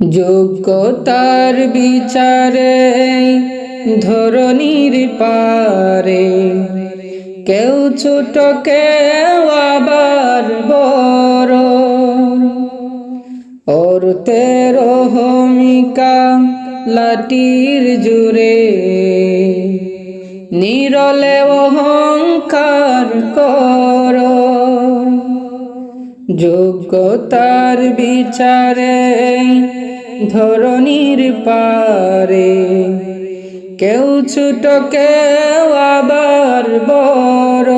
যোগ্যতার বিচারে ধরনীর পারে। কেউ ছোট, কেউ আবার বড়। অর্থের হমিকা লাটির জুড়ে। নিরলে অহংকার কর। যোগ্যতার বিচারে ধরনীর পারে। কেউ ছোট, কেউ আবার বড়।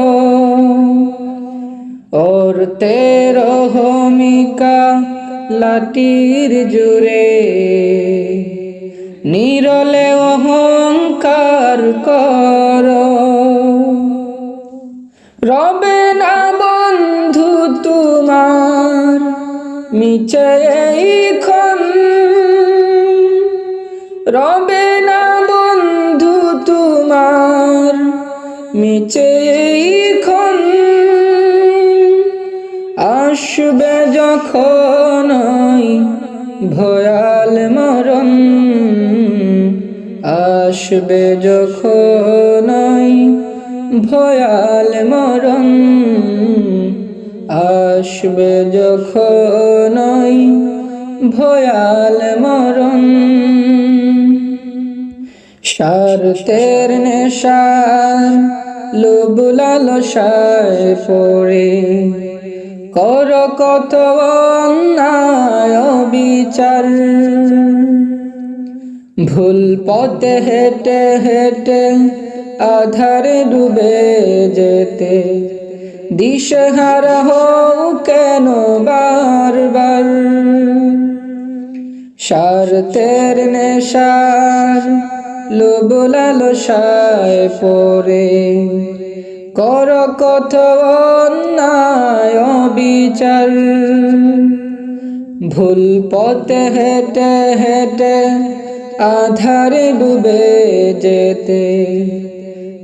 ওর অর্থের হমিকা লাটির জুড়ে। নিরলে অহংকার কর। রবে না বন্ধু তোমার, মিছে খন রবে না বন্ধু তোমার মিছে খন আসবে যখন ভয়াল মরণ, আসবে যখন ভয়াল মরণ, আসবে যখন ভয়াল মরণ। স্বার্থের নেশার লোভ লালসায় পড়ে। কর কত অন্যায় বিচার ভুল পথে হেঁটে হেঁটে আধারে ডুবে যেতে। দিশেহারা হও কেন বারবার? স্বার্থের নেশার লোভ লালসায় পড়ে। কর কত অন্যায় বিচার ভুল পথে হেঁটে হেঁটে আধারে ডুবে যেতে।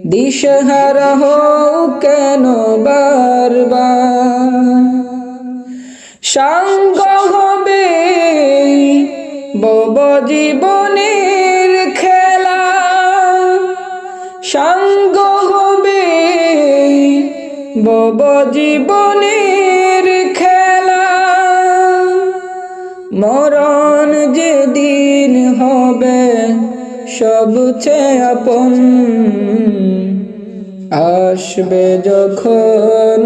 দিশহারা হও সাঙ্গ হবে বব জীবনের খেলা। মরণ যেদিন হবে সবচেয়ে আপন। আসবে যখন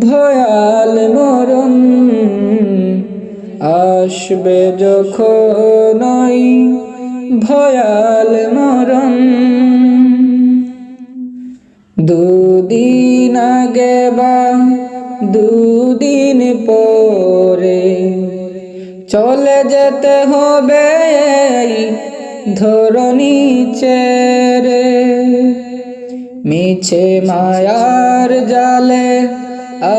ভয়াল মরণ, আসবে যখন ভয়াল মরণ। দুদিন আগে বা দুদিন পরে চলে যেতে হবে ধরণী চেরে। মিছে মায়ার জালে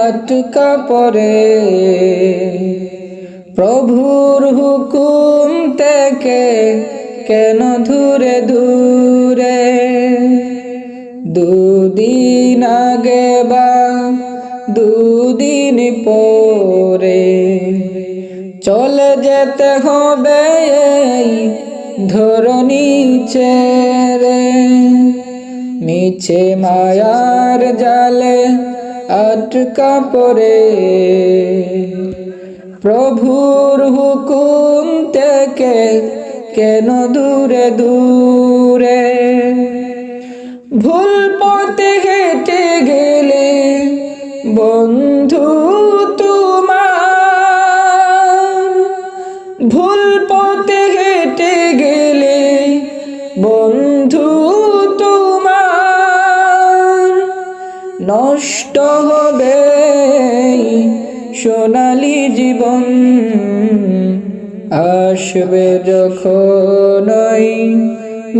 আটকা পরে প্রভুর হুকুম কেন ধুরে দূরে দুদিন আগে বা দুদিন পরে চলে যেতে হবে ধরণী চেরে। মিছে মায়ার জালে আটকা পরে প্রভুর হুকুম থেকে কেন দূরে দূরে? ভুল পথে হেঁটে গেলে বন্ধু তোমার। ভুল পথে হেঁটে গেলে বন্ধু তোমার। নষ্ট হবে সোনালি জীবন। আসবে যখন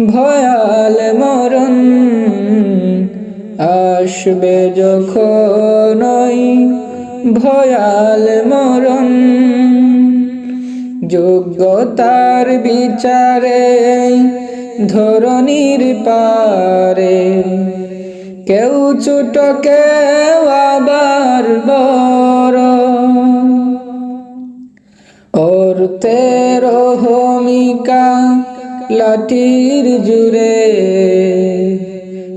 ভয়াল মরণ আসবে যখন ভয়াল মরণ। যোগ্যতার বিচারে ধরনীর পারে, কেউ ছোট, কেউ আবার বড়। ওর তেরো ভূমিকা লাঠির জুড়ে।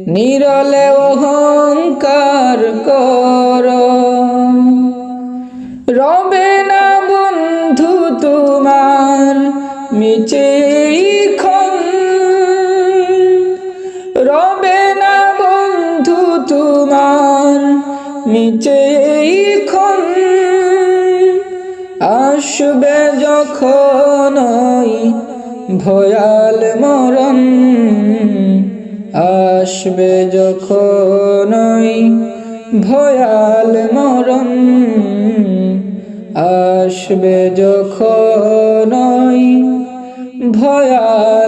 নিরলে অহংকার কর। রবে না বন্ধু তোমার মিচে রবে না বন্ধু তোমার মিচে খন আসবে যখন ভয়াল মরণ আসবে যখন ভয়াল মরণ আসবে যখন ভয়াল